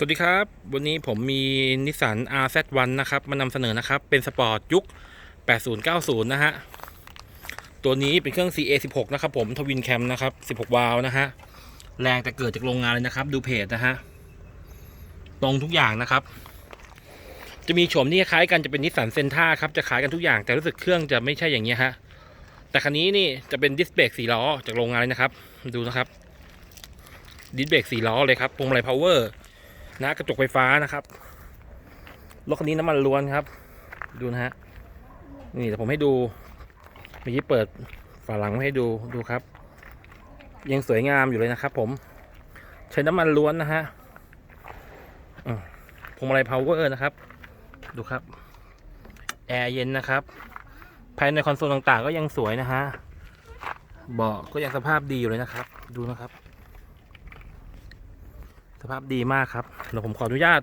สวัสดีครับ วันนี้ผมมีนิสสัน RZ1 นะครับ มานำเสนอนะครับ เป็นสปอร์ตยุค 8090 นะฮะ ตัวนี้เป็นเครื่อง CA16 นะครับผมทวินแคมนะครับ 16 วาล์วนะฮะ แรงแต่เกิดจากโรงงานเลยนะครับ ดูเพจนะฮะ ตรงทุกอย่างนะครับ จะมีโฉมที่คล้ายกันจะเป็นนิสสันเซนท่าครับ จะขายกันทุกอย่าง แต่รู้สึกเครื่องจะไม่ใช่อย่างนี้ฮะ แต่คันนี้นี่จะเป็นดิสเบรกสีล้อจากโรงงานเลยนะครับ ดูนะครับ ดิสเบรกสีล้อเลยครับพวงมาลัยพาวเวอร์ นะกระจกไฟฟ้านะครับรถคันนี้น้ำมันล้วนครับ ดูนะฮะนี่แต่ผมให้ดูเมื่อกี้เปิดฝาหลังมาให้ดูดูครับ ยังสวยงามอยู่เลยนะครับ ผม ใช้น้ำมันล้วนนะฮะพวงมาลัยพาวเวอร์นะครับ ดูครับแอร์เย็นนะครับ ภายในคอนโซลต่างๆ ก็ยังสวยนะฮะเบาะก็ยังสภาพดีอยู่เลยนะครับ ดูนะครับ สภาพดีมากครับเดี๋ยวผมขออนุญาต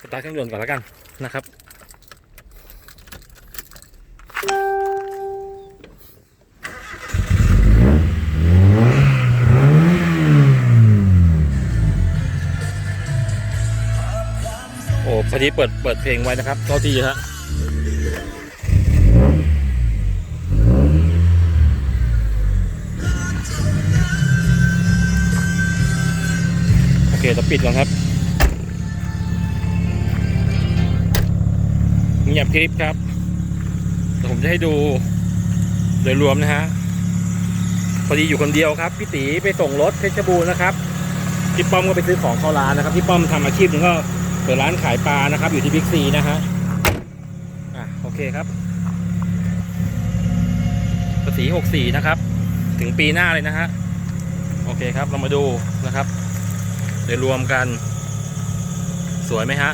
สตาร์ทเครื่องยนต์ก่อนแล้วกันนะครับ โอ้พอดีเปิดเปิดเพลงไว้นะครับเท่าที่ฮะ อเคเราปิดก่อนครับเงียบคลิปครับเดี๋ยวผมจะให้ดูโดยรวมนะฮะพอดีอยู่คนเดียวครับพี่ตีไปส่งรถเพชรบูรณ์นะครับพี่ป้อมก็ไปซื้อของเข้าร้านนะครับพี่ป้อมทำอาชีพหนึงก็เปิดร้านขายปลานะครับ อยู่ที่บิ๊กซีนะฮะอะโอเคครับภาษีหกสี่นะครับ ถึงปีหน้าเลยนะฮะโอเคครับเรามาดูนะครับ เดี๋ยรวมกัน สวยไหมฮะ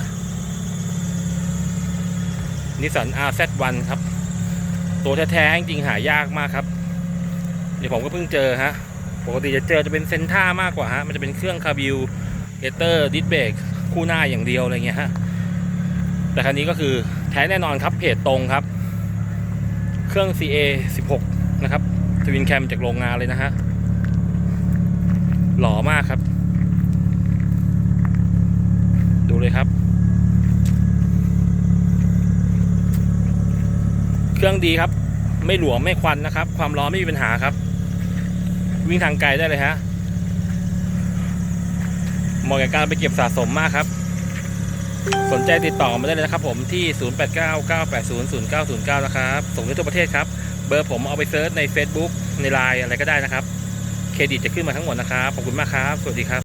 นิสสัน RZ1 ครับ ตัวแท้ๆจริงหายากมากครับ เดี๋ยวผมก็เพิ่งเจอฮะ ปกติจะเจอจะเป็นเซนท่ามากกว่าฮะ มันจะเป็นเครื่องคาบิลเอเตอร์ดิสเบรกคู่หน้าอย่างเดียวอะไรเงี้ยฮะ แต่คันนี้ก็คือแท้แน่นอนครับเพจตรงครับ เครื่อง CA 16 นะครับทวินแคมจากโรงงานเลยนะฮะ หล่อมากครับ ดูเลยครับ เครื่องดีครับ ไม่หลวมไม่ควันนะครับ ความร้อนไม่มีปัญหาครับ วิ่งทางไกลได้เลยฮะเหมาะกับการไปเก็บสะสมมากครับ สนใจติดต่อมาได้เลยนะครับผมที่ 0899800909 นะครับ ส่งได้ทั่วประเทศครับ เบอร์ผมเอาไปเซิร์ชใน Facebook ใน Line อะไรก็ได้นะครับ เครดิตจะขึ้นมาทั้งหมดนะครับ ขอบคุณมากครับ สวัสดีครับ